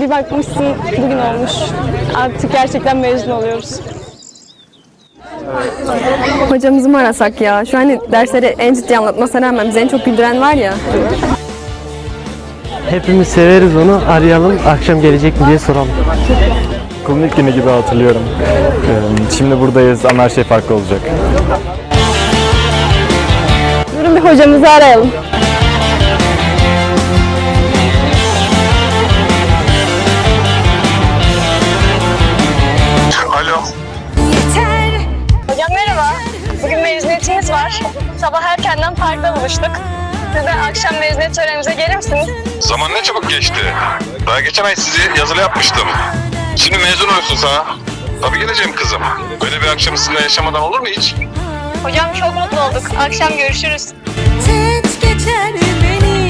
Bir bakmışsın bugün olmuş. Artık gerçekten mezun oluyoruz. Hocamızı mı arasak ya? Şu hani dersleri en ciddi anlatmasına rağmen bizi en çok güldüren var ya. Hepimiz severiz onu. Arayalım. Akşam gelecek mi diye soralım. Okulun ilk günü gibi hatırlıyorum. Ee, Şimdi buradayız ama her şey farklı olacak. Durun bir hocamızı arayalım. mezuniyetimiz var. Sabah erkenden parkta buluştuk. Siz de akşam mezuniyet törenimize gelir misiniz? Zaman ne çabuk geçti. Daha geçen ay sizi yazılı yapmıştım. Şimdi mezun olursun sana. Tabii geleceğim kızım. Böyle bir akşam sizinle yaşamadan olur mu hiç? Hocam çok mutlu olduk. Akşam görüşürüz. Tet geçer beni